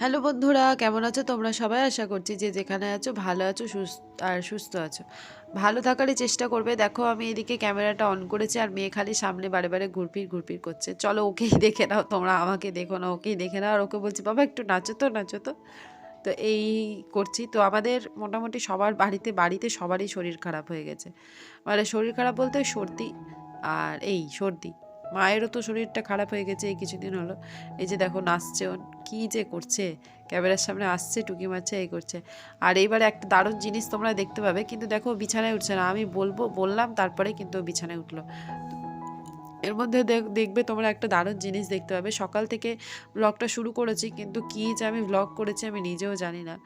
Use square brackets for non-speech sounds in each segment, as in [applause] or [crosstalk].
Hello বন্ধুরা, কেমন আছো? তোমরা সবাই আশা করছি যে যেখানে আছো ভালো আছো, সুস্থ আর সুস্থ আছো। ভালো থাকারই চেষ্টা করবে। দেখো আমি এদিকে ক্যামেরাটা অন করেছি আর মেয়ে খালি সামনে বারে বারে ঘুরপির ঘুরপির করছে। চলো ওকেই দেখে নাও, তোমরা আমাকে দেখো না, ওকেই দেখে নাও। আর ওকে বলছি, বাবা, একটু নাচো তো নাচো তো। তো এই করছি। তো আমাদের মোটামুটি সবার বাড়িতে বাড়িতে সবারই শরীর খারাপ হয়ে গেছে। মানে শরীর খারাপ বলতে সর্দি আর এই সর্দি। মায়েরও তো শরীরটা খারাপ হয়ে গেছে, এই কিছুদিন হলো। এই যে দেখো, নাচছে ও, কী যে করছে? ক্যামেরার সামনে আসছে, টুকি মারছে, এই করছে। আর এইবারে একটা দারুণ জিনিস তোমরা দেখতে পাবে, কিন্তু দেখো বিছানায় উঠছে না। আমি বলব, বললাম, তারপরে কিন্তু বিছানায় উঠল। এর মধ্যে দেখ- দেখবে তোমরা একটা দারুণ জিনিস দেখতে পাবে। সকাল থেকে ব্লগটা শুরু করেছি, কিন্তু কী যে আমি ব্লগ করেছি আমি নিজেও জানি না।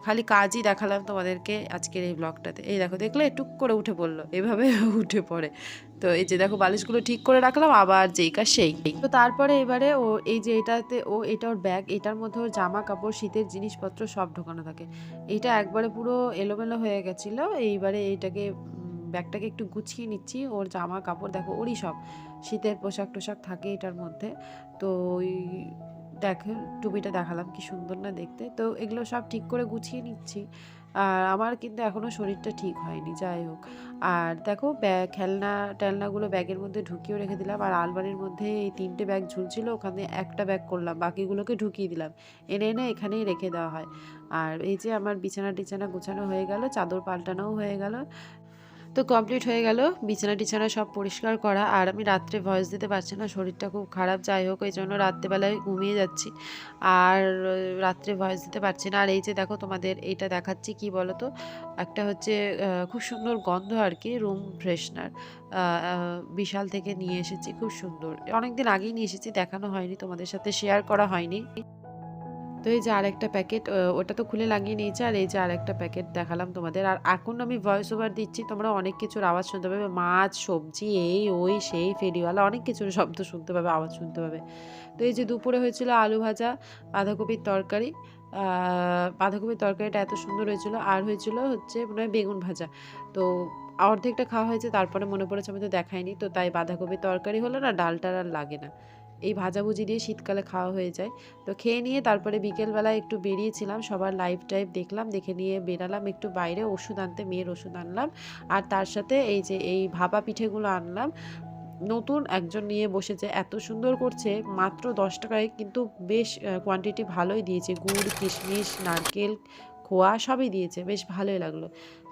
খালি কাজই দেখালাম তোমাদেরকে আজকের এই ব্লগটাতে এই দেখো, দেখলে টুক করে উঠে পড়ল। এভাবে [laughs] উঠে পড়ে। তো এই যে দেখো, বালিশগুলো ঠিক করে রাখলাম, আবার যেই কাজ সেই। তো তারপরে এবারে ও, এই যে এটাতে ও, এটা ওর ব্যাগ এটার মধ্যে ওর জামা কাপড় শীতের জিনিসপত্র সব ঢোকানো থাকে। এইটা একবারে পুরো এলোমেলো হয়ে গেছিল। এইবারে এইটাকে ব্যাগটাকে একটু গুছিয়ে নিচ্ছি। ওর জামা কাপড় দেখো, ওরই সব। শীতের পোশাক টোশাক থাকে এটার মধ্যে। তো ওই দেখো, টুপিটা দেখালাম, কি সুন্দর না দেখতে। তো এগুলো সব ঠিক করে গুছিয়ে নিচ্ছি। আর আমার কিন্তু এখনও শরীরটা ঠিক হয়নি, যাই হোক। আর দেখো ব্যাগ খেলনা, টেলনাগুলো ব্যাগের মধ্যে ঢুকিয়েও রেখে দিলাম। আর আলমারির মধ্যে এই তিনটে ব্যাগ ঝুলছিল, ওখানে একটা ব্যাগ করলাম, বাকিগুলোকে ঢুকিয়ে দিলাম। এনে এনে এখানেই রেখে দেওয়া হয়। আর এই যে আমার বিছানা টিছানা গোছানো হয়ে গেল, চাদর পাল্টানোও হয়ে গেল। তো কমপ্লিট হয়ে গেল। বিছানা টিছানা সব পরিষ্কার করা। আর আমি রাত্রে ভয়েস দিতে পারছি না, শরীরটা খুব খারাপ। যাই হোক, এই জন্য রাত্রেবেলায় ঘুমিয়ে যাচ্ছি। আর রাত্রে ভয়েস দিতে পারছি না। আর এই যে দেখো তোমাদের এইটা দেখাচ্ছি, কি বলো তো একটা হচ্ছে খুব সুন্দর গন্ধ আর কি রুম ফ্রেশনার বিশাল থেকে নিয়ে এসেছি, খুব সুন্দর। অনেকদিন আগেই নিয়ে এসেছি, দেখানো হয়নি, তোমাদের সাথে শেয়ার করা হয়নি। তো এই যে আরেকটা প্যাকেট ওটা তো খুলে লাগিয়ে নিয়েছে, আর এই যে আরেকটা প্যাকেট দেখালাম তোমাদের। আর এখন আমি ভয়েস ওভার দিচ্ছি, তোমরা অনেক কিছুর আওয়াজ শুনতে পাবে, মাছ, সবজি, এই, ওই, সেই, ফেরিওয়ালা, অনেক কিছুর শব্দ শুনতে পাবে, আওয়াজ শুনতে পাবে। তো এই যে দুপুরে হয়েছিল আলু ভাজা, বাঁধাকপির তরকারি বাঁধাকপির তরকারিটা এত সুন্দর হয়েছিল, আর হয়েছিল হচ্ছে মনে হয় বেগুন ভাজা। তো অর্ধেকটা খাওয়া হয়েছে, তারপরে মনে পড়েছে আমি তো দেখাইনি, তো তাই বাঁধাকপির তরকারি হলো না ডালটার আর লাগে না। এই ভাজাভুজি দিয়ে শীতকালে খাওয়া হয়ে যায়। তো খেয়ে নিয়ে তারপরে বিকেলবেলায় একটু বেরিয়েছিলাম, সবার লাইভ টাইভ দেখলাম, দেখে নিয়ে বেরালাম, একটু বাইরে ওষুধ আনতে, মেয়ের ওষুধ আনলাম। আর তার সাথে এই যে, এই ভাপা পিঠেগুলো আনলাম। নতুন একজন নিয়ে বসেছে, এত সুন্দর করছে, মাত্র দশ টাকায়, কিন্তু বেশ কোয়ান্টিটি ভালোই দিয়েছে। গুড়, কিশমিশ, নারকেল খোয়া সবই দিয়েছে, বেশ ভালোই লাগল।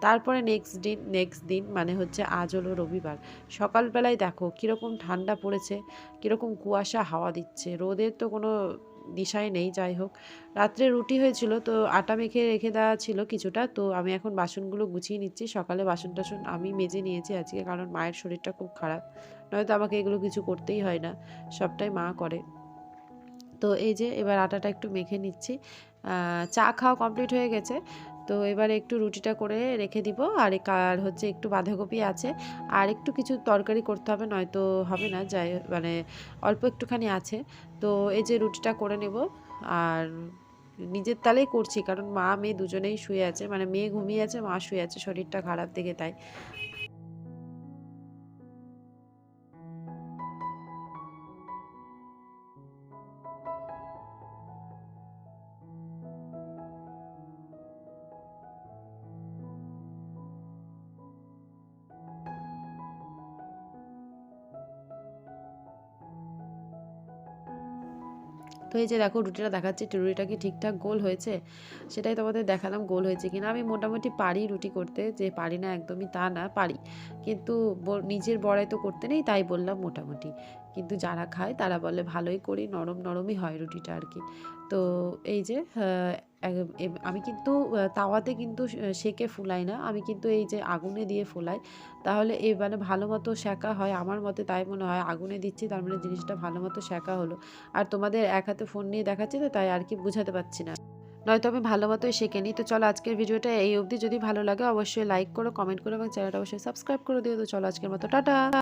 তারপরে নেক্সট দিন নেক্সট দিন মানে হচ্ছে আজ হলো রবিবার। সকালবেলায় দেখো কীরকম ঠান্ডা পড়েছে, কীরকম কুয়াশা হাওয়া দিচ্ছে, রোদের তো কোনো দিশাই নেই, যাই হোক। রাত্রে রুটি হয়েছিল তো আটা মেখে রেখে দেওয়া ছিল কিছুটা, তো আমি এখন বাসনগুলো গুছিয়ে নিচ্ছি। সকালে বাসন টাসন আমি মেজে নিয়েছি আজকে, কারণ মায়ের শরীরটা খুব খারাপ। নয়তো আমাকে এগুলো কিছু করতেই হয় না, সবটাই মা করে। তো এই যে এবার আটাটা একটু মেখে নিচ্ছি। চা খাওয়া কমপ্লিট হয়ে গেছে। তো এবারে একটু রুটিটা করে রেখে দিব। আর আর হচ্ছে একটু বাঁধাকপি আছে। আর একটু কিছু তরকারি করতে হবে, নয়তো হবে না, যাই মানে অল্প একটুখানি আছে। তো এই যে রুটিটা করে নেব। আর নিজের তালেই করছি, কারণ মা, মেয়ে দুজনেই শুয়ে আছে। মানে মেয়ে ঘুমিয়ে আছে, মা শুয়ে আছে, শরীরটা খারাপ দেখে তাই। যে দেখো রুটিটা দেখাচ্ছি রুটিটা কি ঠিকঠাক গোল হয়েছে? সেটাই তোমাদের দেখালাম গোল হয়েছে কিনা। আমি মোটামুটি পারি রুটি করতে, যে পারি না একদমই তা না, পারি। কিন্তু নিজের বড়াই তো করতে নেই, তাই বললাম মোটামুটি। কিন্তু যারা খায় তারা বলে ভালোই করি, নরম নরমই হয় রুটিটা আর কি। তো এই যে এম- আমি কিন্তু তাওয়াতে কিন্তু সেকে ফুলাই না। আমি কিন্তু এই যে আগুনে দিয়ে ফুলাই। তাহলে এই মানে ভালো মতো সেকা হয় আমার মতে, তাই মনে হয় আগুনে দিচ্ছি, তার মানে জিনিসটা ভালো মতো সেকা হলো। আর তোমাদের এক হাতে ফোন নিয়ে দেখাচ্ছি তো, তাই আর কি বুঝাতে পারছি না। নয়তো আমি ভালো মতোই শেখে নিই। তো চলো আজকের ভিডিওটা এই অবধি। যদি ভালো লাগে, অবশ্যই লাইক করো কমেন্ট করো এবং চ্যানেলটা অবশ্যই সাবস্ক্রাইব করে দিও। তো চলো আজকের মতো, টাটা!